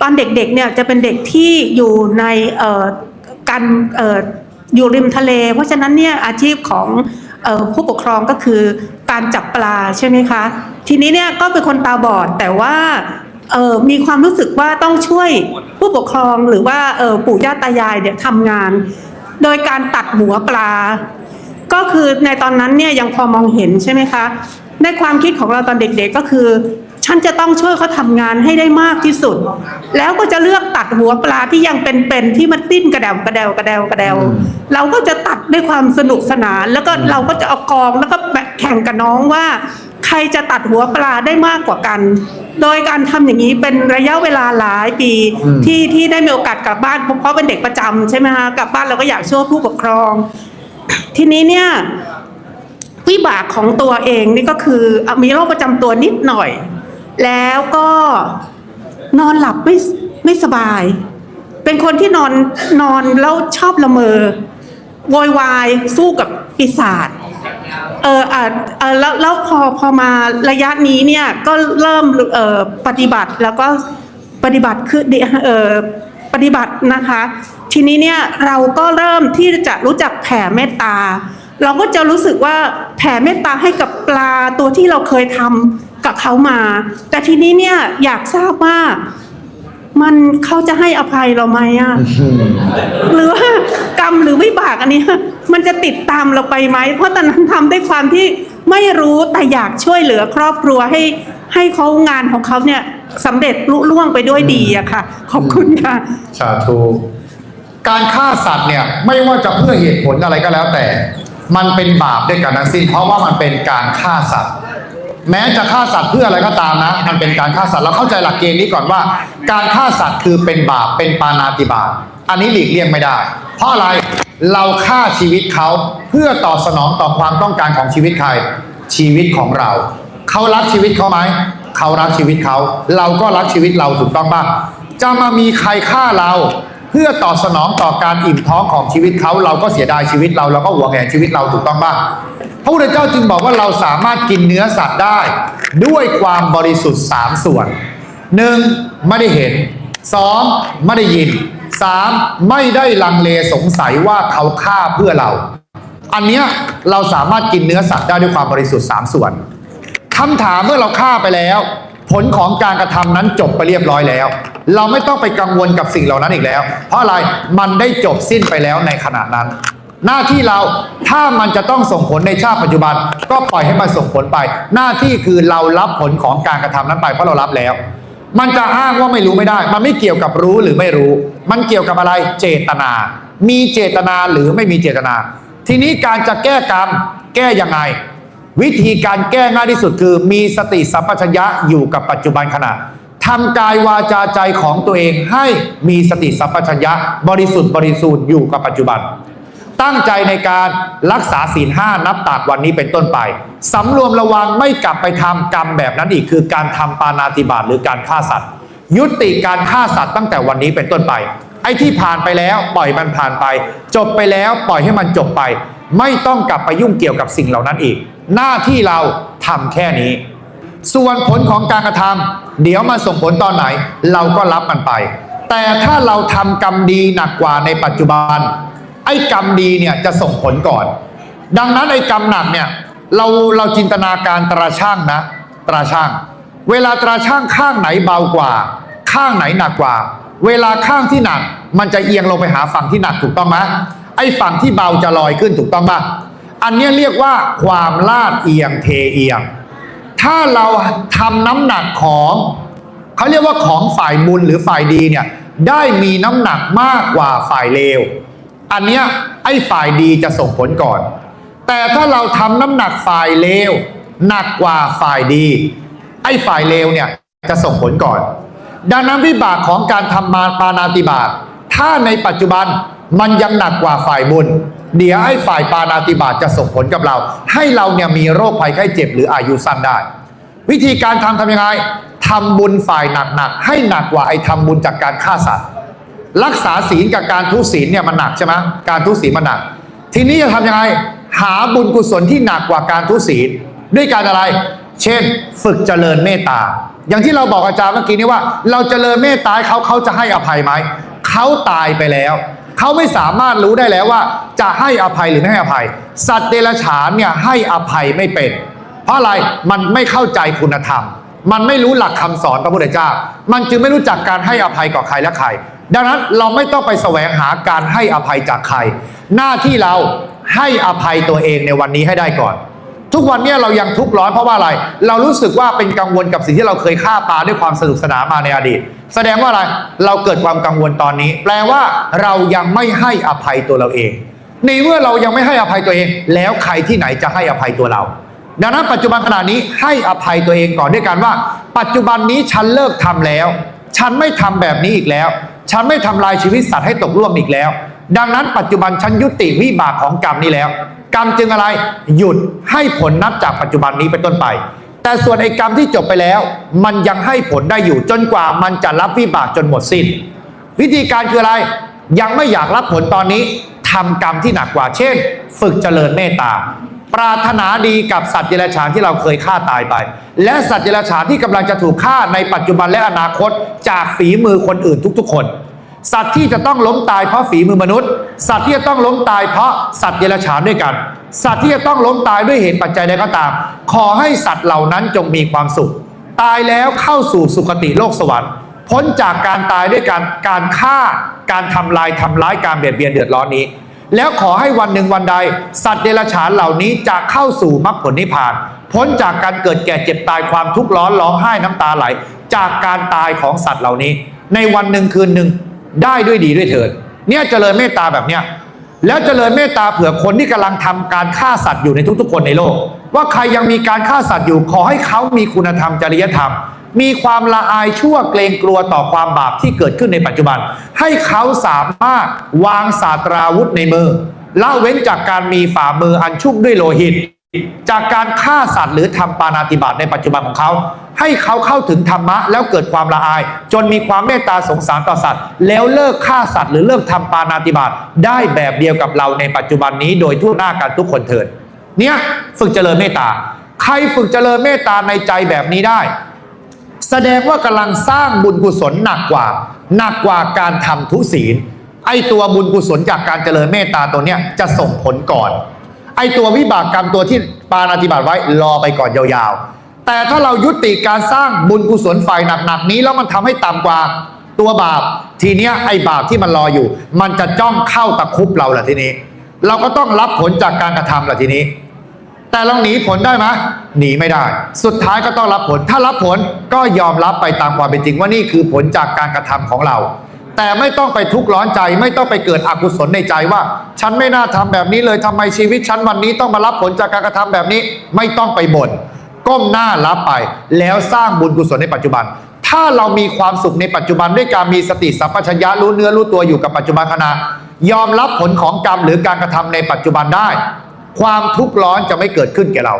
ตอนเด็กๆเนี่ยจะเป็นเด็กที่อยู่ในการออยู่ริมทะเล เพราะฉะนั้นเนี่ยอาชีพของออผู้ปกครองก็คือการจับปลาใช่ไหมคะ ทีนี้เนี่ยก็เป็นคนตาบอดแต่ว่ามีความรู้สึกว่าต้องช่วยผู้ปกครองหรือว่าปู่ย่าตายายเนี่ยทำงาน โดยการตัดหัวปลา ก็คือในตอนนั้นเนี่ยยังพอมองเห็นใช่ไหมคะในความคิดของเราตอนเด็กๆก็คือ ฉันจะต้องช่วยเขาทำงานให้ได้มากที่สุด แล้วก็จะเลือกตัดหัวปลาที่ยังเป็นๆที่มันติ้นกระเดวกระเดวกระเดวกระเดวอืมเราก็จะตัดด้วยความสนุกสนาน แล้วก็เราก็จะเอากองแล้วก็แข่งกับน้องว่า ใครจะตัดหัวปลาได้มากกว่ากัน โดยการทำอย่างนี้เป็นระยะเวลาหลายปีอืมที่ที่ได้มีโอกาสกลับบ้านเพราะเป็นเด็กประจำใช่ไหมคะกลับบ้านเราก็อยากช่วยผู้ปกครอง ทีนี้เนี่ยวิบากของตัวเองนี่ก็คืออะมีโรคประจำตัวนิดหน่อย แล้วก็นอนหลับไม่ไม่สบาย เป็นคนที่นอนนอนแล้วชอบละเมอโวยวายสู้กับปีศาจเอออะเออแล้วแล้วพอพอมาระยะนี้เนี่ยก็เริ่มเออปฏิบัติแล้วก็ปฏิบัติคือเออปฏิบัตินะคะ ทีนี้เนี่ยเราก็เริ่มที่จะรู้จักแผ่เมตตา เราก็จะรู้สึกว่าแผ่เมตตาให้กับปลาตัวที่เราเคยทำกับ เขามา แต่ทีนี้เนี่ยอยากทราบว่า มันเขาจะให้อภัยเราไหมอะหรือว่ากรรมหรือวิบากอันเนี้ยมันจะติดตามเราไปไหม เพราะตอนนั้นทำด้วยความที่ไม่รู้แต่อยากช่วยเหลือครอบครัวให้ให้เขางานของเขาเนี่ยสำเร็จลุล่วงไปด้วยดีอะค่ะ ขอบคุณค่ะ สาธุ การฆ่าสัตว์เนี่ย ไม่ว่าจะเพื่อเหตุผลอะไรก็แล้วแต่ มันเป็นบาปด้วยกันทั้งสิ้น เพราะว่ามันเป็นการฆ่าสัตว์ แม้จะฆ่าสัตว์เพื่ออะไรก็ตามนะ มันเป็นการฆ่าสัตว์เราเข้าใจหลักเกณฑ์นี้ก่อนว่า การฆ่าสัตว์คือเป็นบาปเป็นปานาติบาตอันนี้หลีกเลี่ยงไม่ได้ เพราะอะไรเราฆ่าชีวิตเขาเพื่อตอบสนองต่อความต้องการของชีวิตใครชีวิตของเรา เขารักชีวิตเขาไหมเขารักชีวิตเขา เราก็รักชีวิตเราถูกต้องบ้างจะมามีใครฆ่าเรา เพื่อตอบสนองต่อการอิ่มท้องของชีวิตเขาเราก็เสียดายชีวิตเราเราก็หวงแหนชีวิตเราถูกต้องบ้างพระพุทธเจ้าจึงบอกว่าเราสามารถกินเนื้อสัตว์ได้ ด้วยความบริสุทธิ์สามส่วนหนึ่งไม่ได้เห็นสองไม่ได้ยินสามไม่ได้ลังเลสงสัยว่าเขาฆ่าเพื่อเรา อันเนี้ยเราสามารถกินเนื้อสัตว์ได้ด้วยความบริสุทธิ์สามส่วนคำถามเมื่อเราฆ่าไปแล้ว ผลของการกระทำนั้นจบไปเรียบร้อยแล้ว เราไม่ต้องไปกังวลกับสิ่งเหล่านั้นอีกแล้ว เพราะอะไรมันได้จบสิ้นไปแล้วในขณะนั้น หน้าที่เราถ้ามันจะต้องส่งผลในชาติปัจจุบัน ก็ปล่อยให้มันส่งผลไป หน้าที่คือเรารับผลของการกระทำนั้นไปเพราะเรารับแล้ว มันจะอ้างว่าไม่รู้ไม่ได้ มันไม่เกี่ยวกับรู้หรือไม่รู้ มันเกี่ยวกับอะไรเจตนา มีเจตนาหรือไม่มีเจตนา ทีนี้การจะแก้กรรมแก้ยังไงวิธีการแก้ง่ายที่สุดคือมีสติสัมปชัญญะอยู่กับปัจจุบันขณะ ทำกายวาจาใจของตัวเองให้มีสติสัมปชัญญะบริสุทธิ์บริสุทธิ์อยู่กับปัจจุบัน ตั้งใจในการรักษาศีลห้านับตากวันนี้เป็นต้นไปสำรวมระวังไม่กลับไปทำกรรมแบบนั้นอีกคือการทำปานาติบาตหรือการฆ่าสัตว์ ยุติการฆ่าสัตว์ตั้งแต่วันนี้เป็นต้นไป ไอ้ที่ผ่านไปแล้วปล่อยมันผ่านไป จบไปแล้วปล่อยให้มันจบไป ไม่ต้องกลับไปยุ่งเกี่ยวกับสิ่งเหล่านั้นอีก หน้าที่เราทำแค่นี้ ส่วนผลของการกระทำเดี๋ยวมาส่งผลตอนไหน เราก็รับมันไป แต่ถ้าเราทำกรรมดีหนักกว่าในปัจจุบัน ไอ้กรรมดีเนี่ยจะส่งผลก่อน ดังนั้นไอ้กรรมหนักเนี่ยเราเราจินตนาการตราช่างนะ ตราช่าง เวลาตราช่างข้างไหนเบากว่า ข้างไหนหนักกว่า เวลาข้างที่หนัก มันจะเอียงลงไปหาฝั่งที่หนักถูกต้องไหมไอ้ฝั่งที่เบาจะลอยขึ้นถูกต้องปะอันนี้เรียกว่าความลาดเอียงเทเอียง ถ้าเราทำน้ำหนักของเขาเรียกว่าของฝ่ายบุญหรือฝ่ายดีเนี่ยได้มีน้ำหนักมากกว่าฝ่ายเลว อันเนี้ยไอ้ฝ่ายดีจะส่งผลก่อน แต่ถ้าเราทำน้ำหนักฝ่ายเลวหนักกว่าฝ่ายดี ไอ้ฝ่ายเลวเนี่ยจะส่งผลก่อน ดังนั้นวิบากของการทำมาปานาติบาตถ้าในปัจจุบันมันยังหนักกว่าฝ่ายบุญ เดี๋ยวไอ้ฝ่ายปานาติบาตจะส่งผลกับเรา ให้เราเนี่ยมีโรคภัยไข้เจ็บหรืออายุสั้นได้ วิธีการทำทำยังไงทำบุญฝ่ายหนักๆให้หนักกว่าไอ้ทำบุญจากการฆ่าสัตว์ รักษาศีลกับการทุศีลเนี่ยมันหนักใช่ไหมการทุศีลมันหนัก ทีนี้จะทำยังไงหาบุญกุศลที่หนักกว่าการทุศีลด้วยการอะไร เช่น ฝึกเจริญเมตตา อย่างที่เราบอกอาจารย์เมื่อกี้นี้ว่า เราเจริญเมตตาเขาเขาจะให้อภัยไหมเขาตายไปแล้ว เขาไม่สามารถรู้ได้แล้วว่า จะให้อภัยหรือไม่ให้อภัย สัตว์เดรัจฉานเนี่ยให้อภัยไม่เป็น เพราะอะไรมันไม่เข้าใจคุณธรรม มันไม่รู้หลักคำสอนพระพุทธเจ้า มันจึงไม่รู้จักการให้อภัยกับใครและใคร ดังนั้นเราไม่ต้องไปแสวงหาการให้อภัยจากใคร หน้าที่เราให้อภัยตัวเองในวันนี้ให้ได้ก่อน ทุกวันนี้เรายังทุกข์ร้อนเพราะว่าอะไร เรารู้สึกว่าเป็นกังวลกับสิ่งที่เราเคยฆ่าปลาด้วยความสนุกสนานมาในอดีต แสดงว่าอะไรเราเกิดความกังวลตอนนี้ แปลว่าเรายังไม่ให้อภัยตัวเราเองในเมื่อเรายังไม่ให้อภัยตัวเอง แล้วใครที่ไหนจะให้อภัยตัวเรา ดังนั้นปัจจุบันขณะนี้ให้อภัยตัวเองก่อนด้วยกันว่า ปัจจุบันนี้ฉันเลิกทำแล้ว ฉันไม่ทำแบบนี้อีกแล้ว ฉันไม่ทำลายชีวิตสัตว์ให้ตกร่วมอีกแล้ว ดังนั้นปัจจุบันฉันยุติวิบากของกรรมนี้แล้ว กรรมจึงอะไร หยุดให้ผลนับจากปัจจุบันนี้เป็นต้นไป แต่ส่วนไอ้กรรมที่จบไปแล้ว มันยังให้ผลได้อยู่จนกว่ามันจะรับวิบากจนหมดสิ้น วิธีการคืออะไร ยังไม่อยากรับผลตอนนี้ทำกรรมที่หนักกว่า เช่น ฝึกเจริญเมตตาปรารถนาดีกับสัตว์เดรัจฉานที่เราเคยฆ่าตายไป และสัตว์เดรัจฉานที่กำลังจะถูกฆ่าในปัจจุบันและอนาคต จากฝีมือคนอื่นทุกๆ คน สัตว์ที่จะต้องล้มตายเพราะฝีมือมนุษย์ สัตว์ที่จะต้องล้มตายเพราะสัตว์เดรัจฉานด้วยกัน สัตว์ที่จะต้องล้มตายด้วยเหตุปัจจัยใดก็ตาม ขอให้สัตว์เหล่านั้นจงมีความสุข ตายแล้วเข้าสู่สุคติโลกสวรรค์พ้นจากการตายด้วยการการฆ่า การทำลายทำร้ายการเบียดเบียนเดือดร้อนนี้ แล้วขอให้วันหนึ่งวันใด สัตว์เดรัจฉานเหล่านี้จะเข้าสู่มรรคผลนิพพาน พ้นจากการเกิดแก่เจ็บตายความทุกข์ร้อนร้องไห้น้ำตาไหล จากการตายของสัตว์เหล่านี้ ในวันหนึ่งคืนหนึ่ง ได้ด้วยดีด้วยเถิด เนี่ยเจริญเมตตาแบบเนี้ยแล้วเจริญเมตตาเผื่อคนที่กำลังทำการฆ่าสัตว์อยู่ในทุกๆ คนในโลก ว่าใครยังมีการฆ่าสัตว์อยู่ขอให้เขามีคุณธรรมจริยธรรม มีความละอายชั่วเกรงกลัวต่อความบาปที่เกิดขึ้นในปัจจุบัน ให้เขาสามารถวางศาสตราวุธในมือละเว้นจากการมีฝ่ามืออันชุ่มด้วยโลหิต จากการฆ่าสัตว์หรือทำปานาติบาตในปัจจุบันของเขา ให้เขาเข้าถึงธรรมะแล้วเกิดความละอาย จนมีความเมตตาสงสารต่อสัตว์ แล้วเลิกฆ่าสัตว์หรือเลิกทำปานาติบาตได้แบบเดียวกับเราในปัจจุบันนี้โดยทั่วหน้ากันทุกคนเถิดเนี่ยฝึกเจริญเมตตา ใครฝึกเจริญเมตตาในใจแบบนี้ได้ แสดงว่ากำลังสร้างบุญกุศลหนักกว่า หนักกว่าการทำทุศีลไอตัวบุญกุศลจากการเจริญเมตตาตัวเนี้ยจะส่งผลก่อน ไอตัววิบากกรรมตัวที่ปานาติบาตไว้รอไปก่อนยาวๆ แต่ถ้าเรายุติการสร้างบุญกุศลฝ่ายหนักๆนี้แล้วมันทำให้ต่ำกว่าตัวบาป ทีเนี้ยไอบาปที่มันรออยู่ มันจะจ้องเข้าตะคุบเราแหละทีนี้ เราก็ต้องรับผลจากการกระทำแหละทีนี้ แต่เราหนีผลได้ไหมหนีไม่ได้ สุดท้ายก็ต้องรับผล ถ้ารับผลก็ยอมรับไปตามความเป็นจริงว่านี่คือผลจากการกระทำของเรา แต่ไม่ต้องไปทุกข์ร้อนใจ ไม่ต้องไปเกิดอกุศลในใจว่า ฉันไม่น่าทำแบบนี้เลยทำไมชีวิตฉันวันนี้ต้องมารับผลจากการกระทำแบบนี้ ไม่ต้องไปบ่นก้มหน้ารับไป แล้วสร้างบุญกุศลในปัจจุบัน ถ้าเรามีความสุขในปัจจุบันด้วยการมีสติสัมปชัญญะรู้เนื้อรู้ตัวอยู่กับปัจจุบันขณะยอมรับผลของกรรมหรือการกระทำในปัจจุบันได้ ความทุกข์ร้อนจะไม่เกิดขึ้นแก่เรา